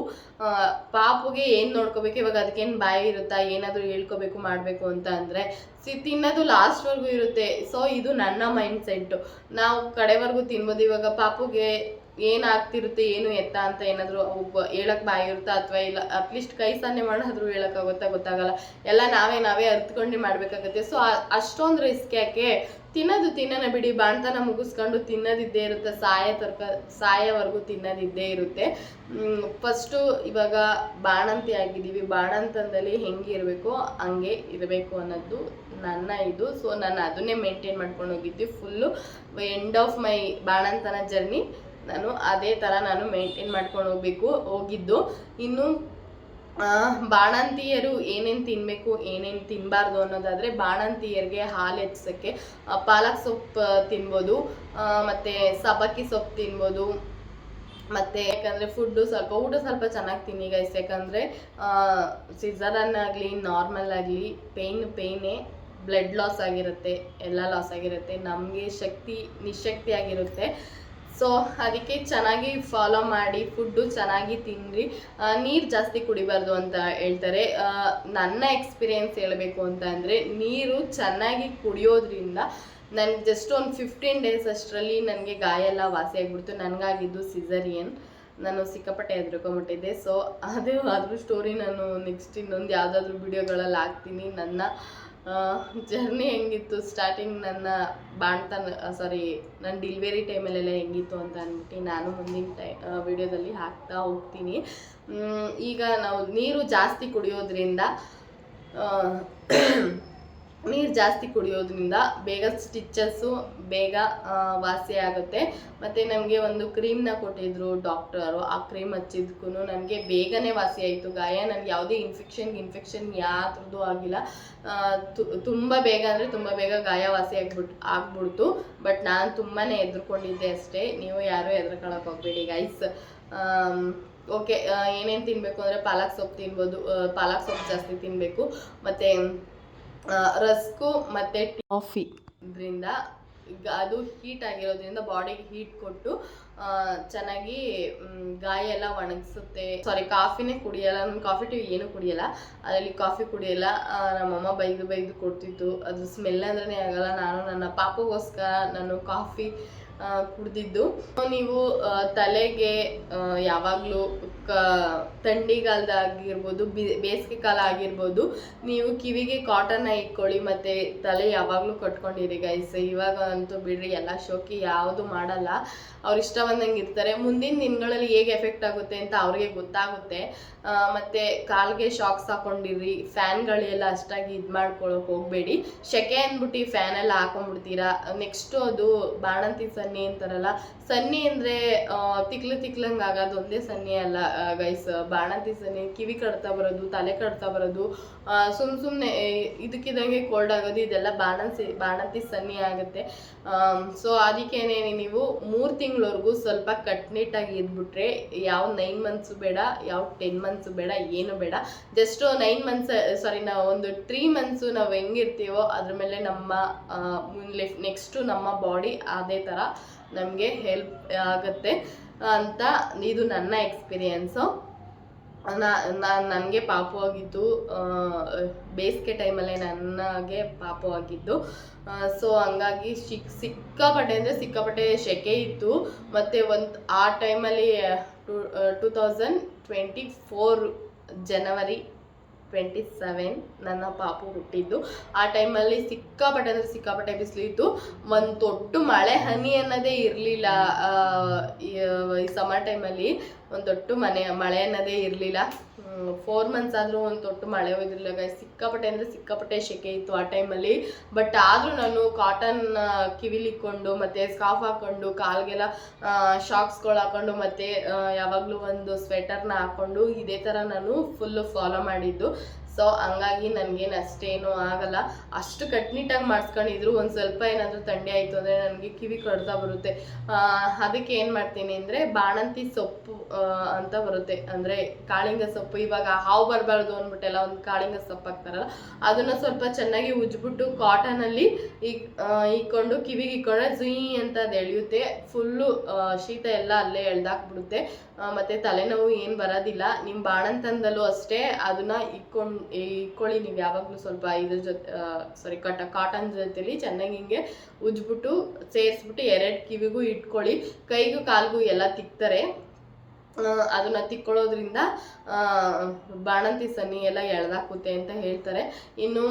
ಪಾಪುಗೆ ಏನು ನೋಡ್ಕೋಬೇಕು, ಇವಾಗ ಅದಕ್ಕೇನು ಬಾಯಿ ಇರುತ್ತಾ, ಏನಾದರೂ ಹೇಳ್ಕೋಬೇಕು, ಮಾಡಬೇಕು ಅಂತ ಅಂದರೆ, ಸಿ, ತಿನ್ನೋದು ಲಾಸ್ಟ್ವರೆಗೂ ಇರುತ್ತೆ. ಸೊ ಇದು ನನ್ನ ಮೈಂಡ್ ಸೆಟ್ಟು. ನಾವು ಕಡೆವರೆಗೂ ತಿನ್ಬೋದು. ಇವಾಗ ಪಾಪುಗೆ ಏನಾಗ್ತಿರುತ್ತೆ, ಏನು ಎತ್ತ ಅಂತ ಏನಾದರೂ ಒಬ್ಬ ಹೇಳಕ್ ಬಾಯಿ ಇರುತ್ತಾ ಅಥವಾ ಇಲ್ಲ ಅಟ್ಲೀಸ್ಟ್ ಕೈ ಸನ್ನೆ ಮಾಡಾದ್ರೂ ಹೇಳೋಕ್ಕಾಗುತ್ತಾ ಗೊತ್ತಾಗಲ್ಲ. ಎಲ್ಲ ನಾವೇ ನಾವೇ ಅರ್ತ್ಕೊಂಡು ಮಾಡಬೇಕಾಗುತ್ತೆ. ಸೊ ಅಷ್ಟೊಂದು ರಿಸ್ಕ್ ಯಾಕೆ? ತಿನ್ನೋದು ತಿನ್ನೋಣ ಬಿಡಿ, ಬಾಣ್ತನ ಮುಗಿಸ್ಕೊಂಡು ತಿನ್ನೋದಿದ್ದೇ ಇರುತ್ತೆ, ಸಾಯ ತರ್ಕ, ಸಾಯವರೆಗೂ ತಿನ್ನೋದಿದ್ದೇ ಇರುತ್ತೆ. ಫಸ್ಟು ಇವಾಗ ಬಾಣಂತಿ ಆಗಿದ್ದೀವಿ. ಬಾಣಂತನದಲ್ಲಿ ಹೆಂಗೆ ಇರಬೇಕು? ಹಂಗೆ ಇರಬೇಕು ಅನ್ನೋದು ನನ್ನ ಇದು. ಸೊ ನಾನು ಅದನ್ನೇ ಮೇಂಟೈನ್ ಮಾಡ್ಕೊಂಡು ಹೋಗಿದ್ದೆ ಫುಲ್ಲು ಎಂಡ್ ಆಫ್ ಮೈ ಬಾಣಂತನ ಜರ್ನಿ ನಾನು ಅದೇ ಥರ ನಾನು ಮೇಂಟೈನ್ ಮಾಡ್ಕೊಂಡು ಹೋಗ್ಬೇಕು, ಹೋಗಿದ್ದು. ಇನ್ನು ಬಾಣಂತಿಯರು ಏನೇನು ತಿನ್ನಬೇಕು ಏನೇನು ತಿನ್ನಬಾರ್ದು ಅನ್ನೋದಾದರೆ ಬಾಣಂತಿಯರಿಗೆ ಹಾಲು ಹೆಚ್ಚಿಸೋಕ್ಕೆ ಪಾಲಕ್ ಸೊಪ್ಪು ತಿನ್ಬೋದು ಮತ್ತು ಸಬ್ಬಕ್ಕಿ ಸೊಪ್ಪು ತಿನ್ಬೋದು. ಮತ್ತೆ ಯಾಕಂದ್ರೆ ಫುಡ್ಡು ಸ್ವಲ್ಪ, ಊಟ ಸ್ವಲ್ಪ ಚೆನ್ನಾಗಿ ತಿನ್ನಿ ಗೈಸ್ ಯಾಕಂದ್ರೆ ಸಿಝರನ್ ಆಗಲಿ ನಾರ್ಮಲ್ ಆಗಲಿ ಪೇಯ್ನ್ ಪೇಯ್ನೇ ಬ್ಲಡ್ ಲಾಸ್ ಆಗಿರುತ್ತೆ, ಎಲ್ಲ ಲಾಸ್ ಆಗಿರುತ್ತೆ, ನಮಗೆ ಶಕ್ತಿ ನಿಶಕ್ತಿ ಆಗಿರುತ್ತೆ ಸೊ ಅದಕ್ಕೆ ಚೆನ್ನಾಗಿ ಫಾಲೋ ಮಾಡಿ ಫುಡ್ಡು ಚೆನ್ನಾಗಿ ತಿನ್ನಿರಿ ನೀರು ಜಾಸ್ತಿ ಕುಡಿಬಾರ್ದು ಅಂತ ಹೇಳ್ತಾರೆ. ನನ್ನ ಎಕ್ಸ್ಪೀರಿಯೆನ್ಸ್ ಹೇಳಬೇಕು ಅಂತ ಅಂದರೆ, ನೀರು ಚೆನ್ನಾಗಿ ಕುಡಿಯೋದ್ರಿಂದ ನನಗೆ ಜಸ್ಟ್ ಒಂದು ಫಿಫ್ಟೀನ್ ಡೇಸ್ ಅಷ್ಟರಲ್ಲಿ ನನಗೆ ಗಾಯ ಎಲ್ಲ ವಾಸಿ ಆಗಿಬಿಡ್ತು. ನನಗಾಗಿದ್ದು ಸಿಸರಿಯನ್ ನಾನು ಸಿಕ್ಕಾಪಟ್ಟೆ ಹೆದ್ರುಕೊಂಬಿಟ್ಟಿದ್ದೆ. ಸೊ ಅದು ಅದ್ರ ಸ್ಟೋರಿ ನಾನು ನೆಕ್ಸ್ಟ್ ಇನ್ನೊಂದು ಯಾವುದಾದ್ರೂ ವಿಡಿಯೋಗಳಲ್ಲಿ ಹಾಕ್ತೀನಿ. ನನ್ನ ಜರ್ನಿ ಹೆಂಗಿತ್ತು? ಸ್ಟಾರ್ಟಿಂಗ್ ನನ್ನ ಬಾಣ್ತನ ಸಾರಿ ನನ್ನ ಡಿಲಿವರಿ ಟೈಮಲ್ಲೆಲ್ಲ ಹೆಂಗಿತ್ತು ಅಂತ ಅಂದ್ಬಿಟ್ಟು ನಾನು ಮುಂದಿನ ಟೈ ವಿಡಿಯೋದಲ್ಲಿ ಹಾಕ್ತಾ ಹೋಗ್ತೀನಿ. ಈಗ ನಾವು ನೀರು ಜಾಸ್ತಿ ಕುಡಿಯೋದ್ರಿಂದ ನೀರು ಜಾಸ್ತಿ ಕುಡಿಯೋದ್ರಿಂದ ಬೇಗ ಸ್ಟಿಚ್ಚಸ್ಸು, ಬೇಗ ವಾಸಿ ಆಗುತ್ತೆ. ಮತ್ತು ನಮಗೆ ಒಂದು ಕ್ರೀಮ್ನ ಕೊಟ್ಟಿದ್ರು ಡಾಕ್ಟರು ಆ ಕ್ರೀಮ್ ಹಚ್ಚಿದ್ಕೂ ನನಗೆ ಬೇಗನೆ ವಾಸಿ ಆಯಿತು. ಗಾಯ ನನಗೆ ಯಾವುದೇ ಇನ್ಫೆಕ್ಷನ್ ಇನ್ಫೆಕ್ಷನ್ ಯಾವ್ದು ಆಗಿಲ್ಲ. ತುಂಬ ಬೇಗ ಅಂದರೆ ತುಂಬ ಬೇಗ ಗಾಯ ವಾಸಿ ಆಗಿಬಿಟ್ಟು ಆಗ್ಬಿಡ್ತು. ಬಟ್ ನಾನು ತುಂಬಾ ಹೆದ್ರುಕೊಂಡಿದ್ದೆ ಅಷ್ಟೇ. ನೀವು ಯಾರೂ ಹೆದ್ರಕೊಳಕ್ಕೆ ಹೋಗ್ಬೇಡಿ ಗೈಸ್ ಓಕೆ ಏನೇನು ತಿನ್ನಬೇಕು ಅಂದರೆ ಪಾಲಕ್ ಸೊಪ್ಪು ತಿನ್ಬೋದು ಪಾಲಕ್ ಸೊಪ್ಪು ಜಾಸ್ತಿ ತಿನ್ನಬೇಕು ಮತ್ತು ರಸ್ಕು ಮತ್ತು ಕಾಫಿ. ಇದರಿಂದ ಈಗ ಅದು ಹೀಟ್ ಆಗಿರೋದ್ರಿಂದ ಬಾಡಿಗೆ ಹೀಟ್ ಕೊಟ್ಟು ಚೆನ್ನಾಗಿ ಗಾಯ ಎಲ್ಲ ಒಣಗಿಸುತ್ತೆ. ಸಾರಿ ಕಾಫಿನೇ ಕುಡಿಯಲ್ಲ ನಾನು ಕಾಫಿ ಟೀ ಏನು ಕುಡಿಯಲ್ಲ. ಅದರಲ್ಲಿ ಕಾಫಿ ಕುಡಿಯಲ್ಲ. ನಮ್ಮ ನಮ್ಮಮ್ಮ ಬೈದು ಬೈದು ಕೊಡ್ತಿತ್ತು. ಅದು ಸ್ಮೆಲ್ ಅಂದ್ರೆ ಆಗಲ್ಲ. ನಾನು ನನ್ನ ಪಾಪಗೋಸ್ಕರ ನಾನು ಕಾಫಿ ಕುಡ್ದಿದ್ದು. ನೀವು ತಲೆಗೆ ಯಾವಾಗಲೂ ಕ, ಥಂಡಿಗಾಲದಾಗಿರ್ಬೋದು, ಬಿ, ಬೇಸಿಗೆ ಕಾಲ ಆಗಿರ್ಬೋದು, ನೀವು ಕಿವಿಗೆ ಕಾಟನ್ನ ಇಟ್ಕೊಳ್ಳಿ, ಮತ್ತು ತಲೆ ಯಾವಾಗಲೂ ಕಟ್ಕೊಂಡಿರಿ ಗೈಸ್ ಇವಾಗ ಅಂತೂ ಬಿಡ್ರಿ, ಎಲ್ಲ ಶೋಕಿ, ಯಾವುದು ಮಾಡಲ್ಲ. ಅವ್ರು ಇಷ್ಟ ಬಂದಂಗೆ ಇರ್ತಾರೆ. ಮುಂದಿನ ದಿನಗಳಲ್ಲಿ ಹೇಗೆ ಎಫೆಕ್ಟ್ ಆಗುತ್ತೆ ಅಂತ ಅವ್ರಿಗೆ ಗೊತ್ತಾಗುತ್ತೆ. ಮತ್ತು ಕಾಲ್ಗೆ ಶಾಕ್ಸ್ ಹಾಕೊಂಡಿರಿ ಫ್ಯಾನ್ಗಳೆಲ್ಲ ಅಷ್ಟಾಗಿ ಇದು ಮಾಡ್ಕೊಳಕ್ಕೆ ಹೋಗಬೇಡಿ. ಶೆಕೆ ಅಂದ್ಬಿಟ್ಟು ಫ್ಯಾನೆಲ್ಲ ಹಾಕೊಂಡ್ಬಿಡ್ತೀರಾ? ನೆಕ್ಸ್ಟು ಅದು ಬಾಣಂತಿ ಸನ್ನಿ ಅಂತಾರಲ್ಲ, ಸನ್ನಿ ಅಂದರೆ ತಿಕ್ಲು ತಿಕ್ಲಂಗೆ ಆಗೋದು ಒಂದೇ ಸನ್ನಿ ಅಲ್ಲ. ಗೈಸ್ ಬಾಣಂತಿ ಸನ್ನಿ, ಕಿವಿ ಕಡ್ತಾ ಬರೋದು, ತಲೆ ಕಡ್ತಾ ಬರೋದು ಸುಮ್ ಸುಮ್ಮನೆ ಇದಕ್ಕಿದಂಗೆ ಕೋಲ್ಡ್ ಆಗೋದು, ಇದೆಲ್ಲ ಬಾಣಂತಿ ಬಾಣಂತಿ ಸನ್ನಿ ಆಗುತ್ತೆ. ಸೊ ಅದಕ್ಕೇನೆ ನೀವು ಮೂರು ತಿಂಗಳವರೆಗೂ ಸ್ವಲ್ಪ ಕಟ್ನಿಟ್ಟಾಗಿ ಇದ್ಬಿಟ್ರೆ ಯಾವ ನೈನ್ ಮಂತ್ಸು ಬೇಡ, ಯಾವ ಟೆನ್ ಮಂತ್ಸು ಬೇಡ, ಏನು ಬೇಡ. ಜಸ್ಟ್ ನೈನ್ ಮಂತ್ಸ್ ಸಾರಿ ನಾವು ಒಂದು ತ್ರೀ ಮಂತ್ಸು ನಾವು ಹೆಂಗಿರ್ತೀವೋ ಅದ್ರ ಮೇಲೆ ನಮ್ಮ ನೆಕ್ಸ್ಟು ನಮ್ಮ ಬಾಡಿ ಅದೇ ಥರ ನಮಗೆ ಹೆಲ್ಪ್ ಆಗುತ್ತೆ. ಅಂತ ಇದು ನನ್ನ ಎಕ್ಸ್ಪೀರಿಯನ್ಸು. ನನಗೆ ಪಾಪು ನನಗೆ ಪಾಪವಾಗಿದ್ದು ಬೇಸಿಗೆ ಟೈಮಲ್ಲೇ ನನಗೆ ಪಾಪವಾಗಿದ್ದು. ಸೊ, ಹಂಗಾಗಿ ಸಿಕ್, ಸಿಕ್ಕಾಪಟ್ಟೆ ಅಂದರೆ ಸಿಕ್ಕಾಪಟ್ಟೆ ಸೆಕೆ ಇತ್ತು. ಮತ್ತು ಒಂದು, ಆ ಟೈಮಲ್ಲಿ, two two thousand twenty four January twenty seven ನನ್ನ ಪಾಪು ಹುಟ್ಟಿದ್ದು. ಆ ಟೈಮಲ್ಲಿ ಸಿಕ್ಕಾಪಟ್ಟೆ ಅಂದರೆ ಸಿಕ್ಕಾಪಟ್ಟೆ ಬಿಸಿಲಿತ್ತು ಒಂದು ದೊಡ್ಡ ಮಳೆ, ಹನಿ ಅನ್ನೋದೇ ಇರಲಿಲ್ಲ ಈ ಸಮ್ಮರ್ ಟೈಮಲ್ಲಿ ಒಂದು ದೊಡ್ಡ ಮನೆ, ಮಳೆ ಅನ್ನೋದೇ ಇರಲಿಲ್ಲ. ಫೋರ್ ಮಂತ್ಸ್ ಆದರೂ ಒಂದು ದೊಡ್ಡ ಮಳೆ ಹೋಯ್ದಿರಲಿಲ್ಲ ಗಾಯ ಸಿಕ್ಕಾಪಟ್ಟೆ ಅಂದರೆ ಸಿಕ್ಕಾಪಟ್ಟೆ ಸೆಕೆ ಇತ್ತು ಆ ಟೈಮಲ್ಲಿ ಬಟ್ ಆದರೂ ನಾನು ಕಾಟನ್ ಕಿವಿಲಿಕ್ಕೊಂಡು ಮತ್ತು ಸ್ಕಾಫ್ ಹಾಕ್ಕೊಂಡು ಕಾಲ್ಗೆಲ್ಲ ಶಾಕ್ಸ್ಗಳು ಹಾಕೊಂಡು, ಮತ್ತು ಯಾವಾಗಲೂ ಒಂದು ಸ್ವೆಟರ್ನ ಹಾಕ್ಕೊಂಡು ಇದೇ ಥರ ನಾನು ಫುಲ್ಲು ಫಾಲೋ ಮಾಡಿದ್ದು. ಸೊ ಹಂಗಾಗಿ ನನಗೇನು ಅಷ್ಟೇನು ಆಗಲ್ಲ. ಅಷ್ಟು ಕಟ್ನಿಟ್ಟಾಗಿ ಮಾಡಿಸ್ಕೊಂಡಿದ್ರು. ಒಂದು ಸ್ವಲ್ಪ ಏನಾದರೂ ಥಂಡಿ ಆಯಿತು ಅಂದರೆ ನನಗೆ ಕಿವಿ ಕಡ್ತಾ ಬರುತ್ತೆ. ಅದಕ್ಕೆ ಏನು ಮಾಡ್ತೀನಿ ಅಂದರೆ ಬಾಣಂತಿ ಸೊಪ್ಪು ಅಂತ ಬರುತ್ತೆ. ಅಂದರೆ ಕಾಳಿಂಗ ಸೊಪ್ಪು. ಇವಾಗ ಹಾವು ಬರಬಾರ್ದು ಅಂದ್ಬಿಟ್ಟೆಲ್ಲ ಒಂದು ಕಾಳಿಂಗ ಸೊಪ್ಪು ಹಾಕ್ತಾರಲ್ಲ, ಅದನ್ನು ಸ್ವಲ್ಪ ಚೆನ್ನಾಗಿ ಉಜ್ಬಿಟ್ಟು ಕಾಟನಲ್ಲಿ ಇಕ್ಕೊಂಡು ಕಿವಿಗೆ ಇಕ್ಕೊಂಡ್ರೆ ಜುಯಿ ಅಂತ ಅದು ಎಳೆಯುತ್ತೆ. ಫುಲ್ಲು ಶೀತ ಎಲ್ಲ ಅಲ್ಲೇ ಎಳ್ದಾಕ್ಬಿಡುತ್ತೆ. ಮತ್ತೆ ತಲೆನೋವು ಏನು ಬರೋದಿಲ್ಲ. ನಿಮ್ಮ ಬಾಣಂತನದಲ್ಲೂ ಅಷ್ಟೇ, ಅದನ್ನ ಇಕ್ಕೊಂಡು ಇಕ್ಕೊಳ್ಳಿ ನೀವು ಯಾವಾಗಲೂ ಸ್ವಲ್ಪ ಇದ್ರ ಜೊತೆ ಸಾರಿ ಕಟ ಕಾಟನ್ ಜೊತೆಲಿ ಚೆನ್ನಾಗಿ ಹಿಂಗೆ ಉಜ್ಬಿಟ್ಟು, ಸೇರಿಸ್ಬಿಟ್ಟು ಎರಡು ಕಿವಿಗೂ ಇಟ್ಕೊಳ್ಳಿ. ಕೈಗೂ ಕಾಲಿಗೂ ಎಲ್ಲ ತಿಕ್ತಾರೆ. ಅದನ್ನ ತಿಕ್ಕೊಳ್ಳೋದ್ರಿಂದ ಬಾಣಂತಿ ಸನ್ನಿ ಎಲ್ಲ ಎಳ್ದಾಕುತ್ತೆ ಅಂತ ಹೇಳ್ತಾರೆ. ಇನ್ನು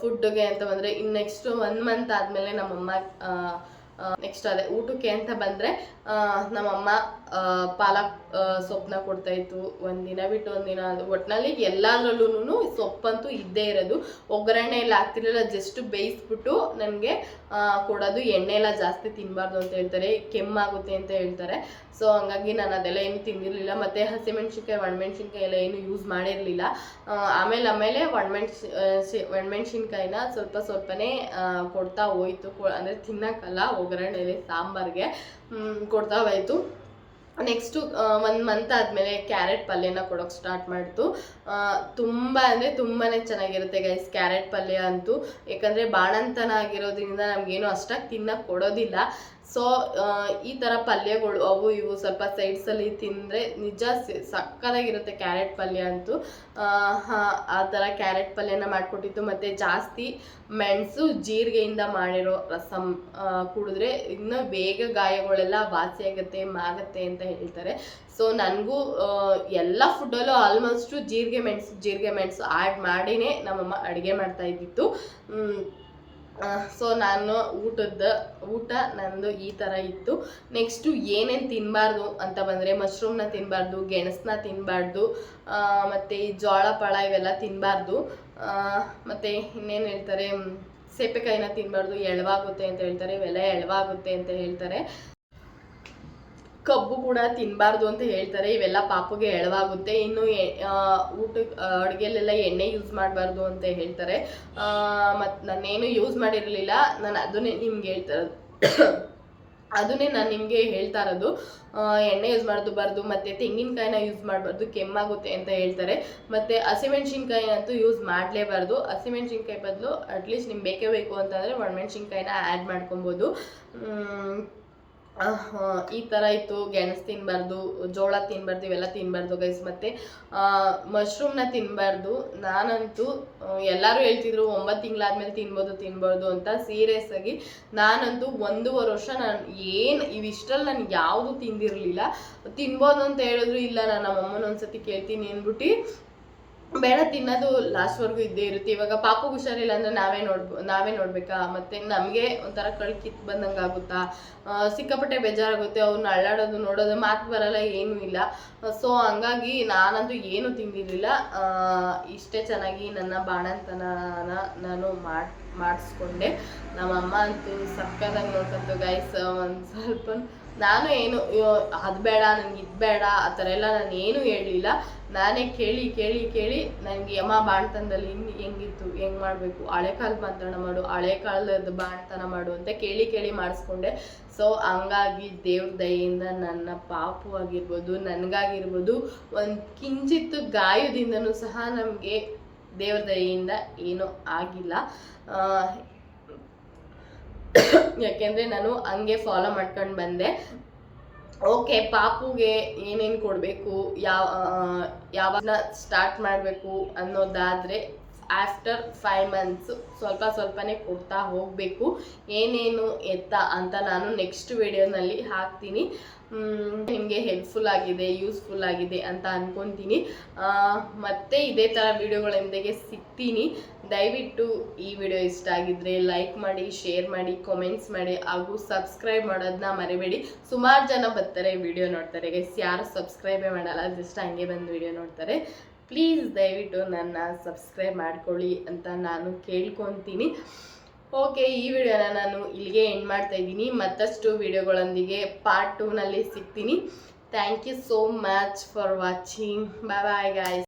ಫುಡ್ಗೆ ಅಂತ ಬಂದರೆ ಇನ್ನು ನೆಕ್ಸ್ಟ್ ಒನ್ ಮಂತ್ ಆದಮೇಲೆ ನಮ್ಮಮ್ಮ ನೆಕ್ಸ್ಟ್ ಅದೇ ಊಟಕ್ಕೆ ಅಂತ ಬಂದರೆ ನಮ್ಮಮ್ಮ ಪಾಲಕ್ ಸೊಪ್ಪನ್ನ ಕೊಡ್ತಾ ಇತ್ತು. ಒಂದಿನ ಬಿಟ್ಟು ಒಂದಿನ ಒಟ್ಟಿನಲ್ಲಿ ಎಲ್ಲದ್ರಲ್ಲೂ ಸೊಪ್ಪಂತೂ ಇದ್ದೇ ಇರೋದು. ಒಗ್ಗರಣೆ ಎಲ್ಲ ಹಾಕ್ತಿರಲಿಲ್ಲ ಜಸ್ಟ್ ಬೇಯಿಸ್ಬಿಟ್ಟು ನನಗೆ ಕೊಡೋದು. ಎಣ್ಣೆ ಎಲ್ಲ ಜಾಸ್ತಿ ತಿನ್ನಬಾರ್ದು ಅಂತ ಹೇಳ್ತಾರೆ. ಕೆಮ್ಮಾಗುತ್ತೆ ಅಂತ ಹೇಳ್ತಾರೆ. ಸೊ ಹಂಗಾಗಿ ನಾನು ಅದೆಲ್ಲ ಏನು ತಿಂದಿರಲಿಲ್ಲ. ಮತ್ತು ಹಸಿಮೆಣ್ಸಿನ್ಕಾಯಿ, ಒಣಮೆಣ್ಸಿನ್ಕಾಯಿ ಎಲ್ಲ ಏನು ಯೂಸ್ ಮಾಡಿರಲಿಲ್ಲ. ಆಮೇಲೆ ಆಮೇಲೆ ಒಣಮೆಣ್ಸಿ ಒಣಮೆಣ್ಸಿನ್ಕಾಯಿನ ಸ್ವಲ್ಪ ಸ್ವಲ್ಪನೇ ಕೊಡ್ತಾ ಹೋಯ್ತು. ಅಂದರೆ ತಿನ್ನಕ್ಕಲ್ಲ ಒಗ್ಗರಣೆಲಿ ಸಾಂಬಾರ್ಗೆ. ಕೊಡ್ತಾ ಹೋಯ್ತು ನೆಕ್ಸ್ಟು ಒಂದು ಮಂತ್ ಆದಮೇಲೆ ಕ್ಯಾರೆಟ್ ಪಲ್ಯನ ಕೊಡೋಕೆ ಸ್ಟಾರ್ಟ್ ಮಾಡ್ತು. ತುಂಬ ಅಂದರೆ ತುಂಬಾ ಚೆನ್ನಾಗಿರುತ್ತೆ ಗೈಸ್ ಕ್ಯಾರೆಟ್ ಪಲ್ಯ ಅಂತೂ. ಯಾಕಂದರೆ ಬಾಣಂತನ ಆಗಿರೋದ್ರಿಂದ ನಮಗೇನು ಅಷ್ಟಾಗಿ ತಿನ್ನಕ್ಕೆ ಕೊಡೋದಿಲ್ಲ. ಸೊ ಈ ಥರ ಪಲ್ಯಗಳು ಅವು ಇವು ಸ್ವಲ್ಪ ಸೈಡ್ಸಲ್ಲಿ ತಿಂದರೆ ನಿಜ ಸಕ್ಕದಾಗಿರುತ್ತೆ ಕ್ಯಾರೆಟ್ ಪಲ್ಯ ಅಂತೂ. ಆ, ಥರ ಕ್ಯಾರೆಟ್ ಪಲ್ಯನ ಮಾಡಿಕೊಟ್ಟಿತ್ತು ಮತ್ತು ಜಾಸ್ತಿ ಮೆಣಸು ಜೀರಿಗೆಯಿಂದ ಮಾಡಿರೋ ರಸಮ್ ಆ, ಕುಡಿದ್ರೆ ಇನ್ನೂ ಬೇಗ ಗಾಯಗಳೆಲ್ಲ ವಾಸಿಯಾಗುತ್ತೆ ಮಾಗತ್ತೆ ಅಂತ ಹೇಳ್ತಾರೆ. ಸೊ ನನಗೂ ಎಲ್ಲ ಫುಡ್ಡಲ್ಲೂ ಆಲ್ಮೋಸ್ಟು ಜೀರಿಗೆ ಮೆಣಸು ಜೀರಿಗೆ ಮೆಣಸು ಆ್ಯಡ್ ಮಾಡಿನೇ ನಮ್ಮಮ್ಮ ಅಡುಗೆ ಮಾಡ್ತಾ ಇದ್ದಿತ್ತು. ಸೊ ನಾನು ಊಟದ ಊಟ ನಂದು ಈ ಥರ ಇತ್ತು. ನೆಕ್ಸ್ಟು ಏನೇನು ತಿನ್ನಬಾರ್ದು ಅಂತ ಬಂದರೆ ಮಶ್ರೂಮ್ನ ತಿನ್ನಬಾರ್ದು ಗೆಣಸನ್ನ ತಿನ್ನಬಾರ್ದು ಮತ್ತು ಈ ಜೋಳ, ಪಳ ಇವೆಲ್ಲ ತಿನ್ನಬಾರ್ದು ಮತ್ತು ಇನ್ನೇನು ಹೇಳ್ತಾರೆ ಸೇಪೆಕಾಯಿನ ತಿನ್ನಬಾರ್ದು ಎಳವಾಗುತ್ತೆ ಅಂತ ಹೇಳ್ತಾರೆ, ಇವೆಲ್ಲ ಎಳವಾಗುತ್ತೆ ಅಂತ ಹೇಳ್ತಾರೆ. ಕಬ್ಬು ಕೂಡ ತಿನ್ನಬಾರ್ದು ಅಂತ ಹೇಳ್ತಾರೆ. ಇವೆಲ್ಲ ಪಾಪುಗೆ ಎಳವಾಗುತ್ತೆ. ಇನ್ನು ಊಟ ಅಡುಗೆಲೆಲ್ಲ ಎಣ್ಣೆ ಯೂಸ್ ಮಾಡಬಾರ್ದು ಅಂತ ಹೇಳ್ತಾರೆ. ಮತ್ತು ನಾನೇನು ಯೂಸ್ ಮಾಡಿರಲಿಲ್ಲ. ನಾನು ಅದನ್ನೇ ನಿಮ್ಗೆ ಹೇಳ್ತಾ ಇರೋದು. ಅದನ್ನೇ ನಾನು ನಿಮಗೆ ಹೇಳ್ತಾ ಇರೋದು. ಎಣ್ಣೆ ಯೂಸ್ ಮಾಡೋದು ಬಾರ್ದು, ಮತ್ತು ತೆಂಗಿನಕಾಯಿನ ಯೂಸ್ ಮಾಡಬಾರ್ದು, ಕೆಮ್ಮಾಗುತ್ತೆ ಅಂತ ಹೇಳ್ತಾರೆ. ಮತ್ತು ಹಸಿಮೆಣ್ಸಿನ್ಕಾಯಿ ಅಂತೂ ಯೂಸ್ ಮಾಡಲೇಬಾರ್ದು. ಹಸಿಮೆಣ್ಸಿನ್ಕಾಯಿ ಬದಲು ಅಟ್ಲೀಸ್ಟ್ ನಿಮ್ಗೆ ಬೇಕೇ ಬೇಕು ಅಂತಂದರೆ ಒಣಮೆಣ್ಸಿನ್ಕಾಯಿನ ಆ್ಯಡ್ ಮಾಡ್ಕೊಬೋದು. ಈ ಥರ ಇತ್ತು, ಗೆಣಸು ತಿನ್ನಬಾರ್ದು ಜೋಳ ತಿನ್ನಬಾರ್ದು ಇವೆಲ್ಲ ತಿನ್ನಬಾರ್ದು ಗೈಸ್ ಮತ್ತು ಮಶ್ರೂಮ್ನ ತಿನ್ನಬಾರ್ದು ನಾನಂತೂ ಎಲ್ಲರೂ ಹೇಳ್ತಿದ್ರು, ಒಂಬತ್ತು ತಿಂಗಳಾದ್ಮೇಲೆ ತಿನ್ಬೋದು ತಿನ್ಬೋದು ಅಂತ ಸೀರಿಯಸ್ ಆಗಿ ನಾನಂತೂ ಒಂದೂವರೆ ವರ್ಷ ನಾನು ಏನು ಇವಿಷ್ಟರಲ್ಲಿ ನಾನು ಯಾವುದು ತಿಂದಿರಲಿಲ್ಲ. ತಿನ್ಬೋದು ಅಂತ ಹೇಳಿದ್ರು, ಇಲ್ಲ ನಾನು ಅಮ್ಮನ ಒಂದ್ಸತಿ ಕೇಳ್ತೀನಿ ಅಂದ್ಬಿಟ್ಟು ಬೇಡ, ತಿನ್ನೋದು ಲಾಸ್ಟ್ವರೆಗೂ ಇದ್ದೇ ಇರುತ್ತೆ. ಇವಾಗ ಪಾಪು ಹುಷಾರಿಲ್ಲ ಅಂದ್ರೆ ನಾವೇ ನೋಡ್ಬೋ, ನಾವೇ ನೋಡ್ಬೇಕಾ? ಮತ್ತೆ ನಮಗೆ ಒಂಥರ ಕಳ್ ಕಿತ್ ಬಂದಂಗೆ ಆಗುತ್ತಾ? ಸಿಕ್ಕಾಪಟ್ಟೆ ಬೇಜಾರಾಗುತ್ತೆ. ಅವ್ರನ್ನ ಅಳ್ಳಾಡೋದು, ನೋಡೋದು ಮಾತು ಬರಲ್ಲ, ಏನೂ ಇಲ್ಲ. ಸೊ ಹಂಗಾಗಿ ನಾನಂತೂ ಏನು ತಿಂದಿರಲಿಲ್ಲ. ಇಷ್ಟೇ ಚೆನ್ನಾಗಿ ನನ್ನ ಬಾಣಂತನನ ನಾನು ಮಾಡಿ, ಮಾಡಿಸ್ಕೊಂಡೆ. ನಮ್ಮಮ್ಮ ಅಂತೂ ಸಕ್ಕತ್ತಾಗಿ ನೋಡ್ಕೊಂತು ಗೈಸ್ ಒಂದು ಸ್ವಲ್ಪ ನಾನು ಏನು ಅದು ಬೇಡ ನನಗೆ ಇದು ಬೇಡ, ಆ ಥರ ಎಲ್ಲ ನಾನು ಏನೂ ಹೇಳಲಿಲ್ಲ. ನಾನೇ ಕೇಳಿ ಕೇಳಿ ಕೇಳಿ ನನಗೆ ಯಮ ಬಾಣ್ತನದಲ್ಲಿ ಹಿಂಗೆ, ಹೆಂಗಿತ್ತು, ಹೆಂಗೆ ಮಾಡಬೇಕು, ಹಳೆ ಕಾಲ ಬಾಣ್ತನ ಮಾಡು, ಹಳೆ ಕಾಲದ ಬಾಣ್ತನ ಮಾಡು ಅಂತ ಕೇಳಿ ಕೇಳಿ ಮಾಡಿಸ್ಕೊಂಡೆ. ಸೊ ಹಂಗಾಗಿ ದೇವ್ರ ದಯೆಯಿಂದ ನನ್ನ ಪಾಪು ಆಗಿರ್ಬೋದು, ನನಗಾಗಿರ್ಬೋದು, ಒಂದು ಕಿಂಚಿತ್ತು ಗಾಯದಿಂದನೂ ಸಹ ನಮಗೆ ದೇವ್ರ ದಯೆಯಿಂದ ಏನೂ ಆಗಿಲ್ಲ. ಯಾಕೆಂದರೆ ನಾನು ಹಂಗೆ ಫಾಲೋ ಮಾಡ್ಕೊಂಡು ಬಂದೆ. ಓಕೆ ಪಾಪುಗೆ ಏನೇನು ಕೊಡಬೇಕು, ಯಾವ ಯಾವಾಗ ಸ್ಟಾರ್ಟ್ ಮಾಡಬೇಕು ಅನ್ನೋದಾದರೆ ಆಫ್ಟರ್ ಫೈವ್ ಮಂತ್ಸು ಸ್ವಲ್ಪ ಸ್ವಲ್ಪನೇ ಕೊಡ್ತಾ ಹೋಗಬೇಕು. ಏನೇನು ಎತ್ತ ಅಂತ ನಾನು ನೆಕ್ಸ್ಟ್ ವಿಡಿಯೋನಲ್ಲಿ ಹಾಕ್ತೀನಿ. ನಿಮಗೆ ಹೆಲ್ಪ್ಫುಲ್ ಆಗಿದೆ ಯೂಸ್ಫುಲ್ ಆಗಿದೆ ಅಂತ ಅಂದ್ಕೊತೀನಿ ಮತ್ತೆ ಇದೇ ಥರ ವಿಡಿಯೋಗಳೊಂದಿಗೆ ಸಿಗ್ತೀನಿ. ದಯವಿಟ್ಟು ಈ ವಿಡಿಯೋ ಇಷ್ಟ ಆಗಿದ್ರೆ ಲೈಕ್ ಮಾಡಿ ಶೇರ್ ಮಾಡಿ ಕಾಮೆಂಟ್ಸ್ ಮಾಡಿ ಹಾಗೂ ಸಬ್ಸ್ಕ್ರೈಬ್ ಮಾಡೋದನ್ನ ಮರಿಬೇಡಿ. ಸುಮಾರು ಜನ ಬರ್ತಾರೆ ವಿಡಿಯೋ ನೋಡ್ತಾರೆ. ಗೈಸ್ ಯಾರು ಸಬ್ಸ್ಕ್ರೈಬೇ ಮಾಡಲ್ಲ ಜಸ್ಟ್ ಹಂಗೆ ಬಂದು ವಿಡಿಯೋ ನೋಡ್ತಾರೆ. ಪ್ಲೀಸ್ ದಯವಿಟ್ಟು ನನ್ನ ಸಬ್ಸ್ಕ್ರೈಬ್ ಮಾಡ್ಕೊಳ್ಳಿ ಅಂತ ನಾನು ಕೇಳ್ಕೊತೀನಿ. ಓಕೆ, ಈ ವಿಡಿಯೋನ ನಾನು ಇಲ್ಲಿಗೆ ಎಂಡ್ ಮಾಡ್ತಾ ಇದ್ದೀನಿ. ಮತ್ತಷ್ಟು ವಿಡಿಯೋಗಳೊಂದಿಗೆ ಪಾರ್ಟ್ ಟೂನಲ್ಲಿ ಸಿಗ್ತೀನಿ. Thank you so much for watching bye bye guys